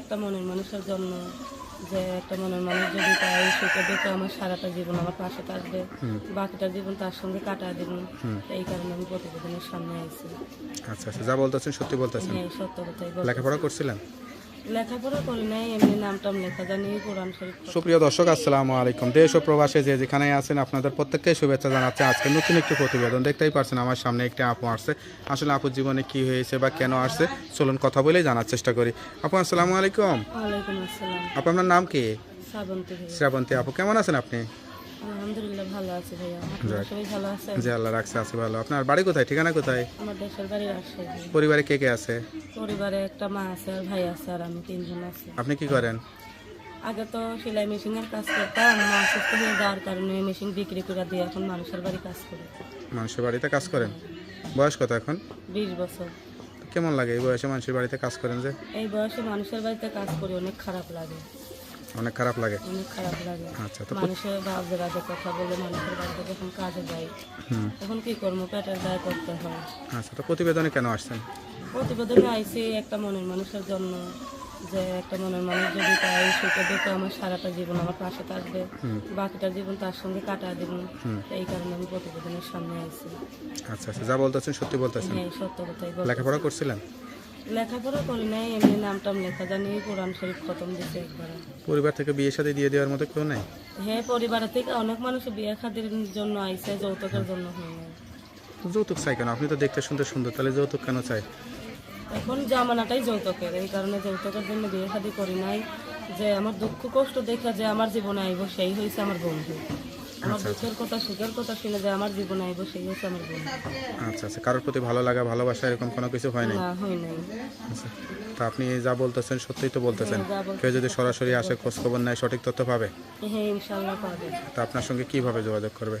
একটা মনের মানুষের জন্য যে একটা মনের মানুষ যদি তাই সেটা দেখে আমার সারাটা জীবন আমার পাশে থাকবে। বাকিটা জীবন তার সঙ্গে কাটা দিব। এই কারণে আমি প্রতিবেদনের সামনে আইছি। আচ্ছা আচ্ছা যা বলতেছেন সত্যি বলতেছেন। হ্যাঁ লেখাপড়া করছিলেন? লেখাপড়া করি নাই এমনি নামটাম লেখা জানি কোরআন শরীফ সুপ্রিয় দর্শক আসসালামু আলাইকুম। দেশ ও প্রবাসে যে যেখানে আছেন আপনাদের প্রত্যেককে শুভেচ্ছা জানাচ্ছে। আজকে নতুন একটি প্রতিবেদন দেখতেই পারছেন আমার সামনে একটি আপু আসছে। আসলে আপুর জীবনে কি হয়েছে বা কেন আসছে চলুন কথা বলেই জানার চেষ্টা করি। আপু আসসালামু আলাইকুম। ওয়ালাইকুম আসসালাম। আপু আপনার নাম কি? শ্রাবন্তী। শ্রাবন্তী আপু কেমন আছেন আপনি? আলহামদুলিল্লাহ ভালো আছে ভাইয়া। সবাই ভালো আছে আল্লাহ রাখছে আছে ভালো। আপনার বাড়ি কোথায়? ঠিকানা কোথায়? আমার দেশের বাড়ি রাজশাহী। পরিবারে কে কে আছে? পরিবারে একটা মা আছে আর ভাই আছে আর আমি তিনজন আছি। আপনি কি করেন? আগে তো সেলাই মেশিনের কাজ করতাম মা অসুস্থ হয়ে যাওয়ার কারণে মেশিন বিক্রি করে দিয়ে এখন মানুষের বাড়ি কাজ করি। মানুষের বাড়িতে কাজ করেন? বয়স কত এখন? বিশ বছর। কেমন লাগে এই বয়সে মানুষের বাড়িতে কাজ করেন যে? এই বয়সে মানুষের বাড়িতে কাজ করি অনেক খারাপ লাগে। অনেক খারাপ লাগে? অনেক খারাপ লাগে। আচ্ছা তো মানুষের বাজে বাজে কথা বলে মানুষের বাড়িতে যখন কাজে যাই তখন কি করব? পেটের দায় করতে হয়। আচ্ছা তো প্রতিবেদনে কেন আসছেন? প্রতিবেদনে আইসি একটা মনের মানুষের জন্য যে একটা মনের মানুষ যদি তাই সুখে দেখে আমার সারাটা জীবন আমার পাশে থাকবে বাকিটা জীবন তার সঙ্গে কাটা দিব। এই কারণে আমি প্রতিবেদনের সামনে আইসি আচ্ছা আচ্ছা যা বলতেছেন সত্যি বলতেছেন। হ্যাঁ সত্য কথাই লেখাপড়া করছিলেন? লেখাপড়া করি নাই এমনি নামটাম লেখা জানি কোরআন শরীফ খতম দিছে একবার। পরিবার থেকে বিয়ে সাথে দিয়ে দেওয়ার মতো কেউ নাই? হ্যাঁ পরিবারের থেকে অনেক মানুষ বিয়ে খাতির জন্য আইসে যৌতুকের জন্য হয় নাই যৌতুক চাই কেন? আপনি তো দেখতে শুনতে সুন্দর তাহলে যৌতুক কেন চাই? এখন জামানাটাই যৌতুকের এই কারণে যৌতুকের জন্য বিয়ে শাদি করি নাই। যে আমার দুঃখ কষ্ট দেখে যে আমার জীবনে আইব সেই হয়েছে আমার বন্ধু। আমার দুঃখের কথা সুখের কথা শুনে যে আমার জীবনে আইব সেই হয়েছে আমার বন্ধু আচ্ছা আচ্ছা। কারোর প্রতি ভালো লাগা ভালোবাসা এরকম কোনো কিছু হয় নাই? না হয় নাই। আচ্ছা। তা আপনি যা বলতেছেন সত্যিই তো বলতেছেন। হ্যাঁ, যা বলতেছি। কেউ যদি সরাসরি আসে খোঁজ খবর নেয় সঠিক তথ্য পাবে? হ্যাঁ ইনশাল্লাহ পাবে। তা আপনার সঙ্গে কীভাবে যোগাযোগ করবে?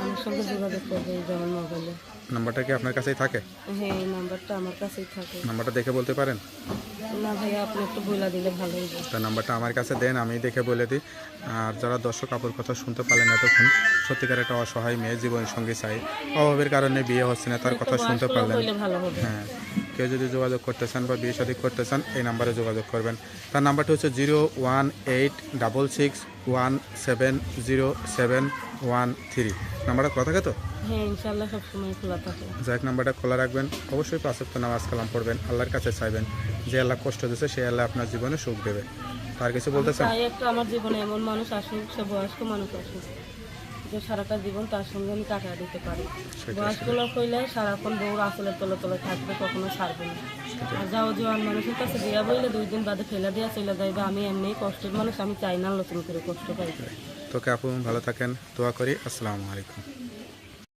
আমার সঙ্গে যোগাযোগ করবে এই যেমন মোবাইলে। নাম্বারটা কি আপনার কাছেই থাকে? হ্যাঁ এই নাম্বারটা আমার কাছেই থাকে। নাম্বারটা দেখে বলতে পারেন? না ভাইয়া আপনি একটু বইলা দিলে ভালো হইবে তা নাম্বারটা আমার কাছে দেন আমি দেখে বলে দিই। আর যারা দর্শক আপুর কথা শুনতে পারলেন এতক্ষণ সত্যিকার একটা অসহায় মেয়ে জীবন সঙ্গী চাই। অভাবের কারণে বিয়ে হচ্ছে না তার কথা শুনতে পারলেন। হ্যাঁ। কেউ যদি যোগাযোগ করতে চান বা বিয়ে শাদী করতে চান এই নাম্বারে যোগাযোগ করবেন। তার নাম্বারটি হচ্ছে zero one eight double six one seven zero seven one three. নাম্বারটা কথা থাকে তো? হ্যাঁ খোলা যাক নাম্বারটা খোলা রাখবেন। অবশ্যই পাঁচক্ত নামাজ কালাম পড়বেন আল্লাহর কাছে চাইবেন। যে আল্লাহ কষ্ট দিচ্ছে সেই আল্লাহ আপনার জীবনে সুখ দেবে। আর কিছু বলতে চান? একটা আমার জীবনে এমন মানুষ আসুক সে বয়স্ক মানুষ আসুক। যে সারাটা জীবন তার সঙ্গে আমি কাটা দিতে পারি। বয়স্ক লোক হইলে সারাক্ষণ বউর আসলে তলে তলে থাকবে কখনো ছাড়বে না। আর যাও জোয়ান মানুষের কাছে বিয়া বইলে দুই দিন বাদে ফেলে দেওয়া চলে যাইবে। আমি এমনি কষ্টের মানুষ আমি চাই না নতুন করে কষ্ট পাই। তোকে আপু ভালো থাকেন দোয়া করি। আসসালামু আলাইকুম।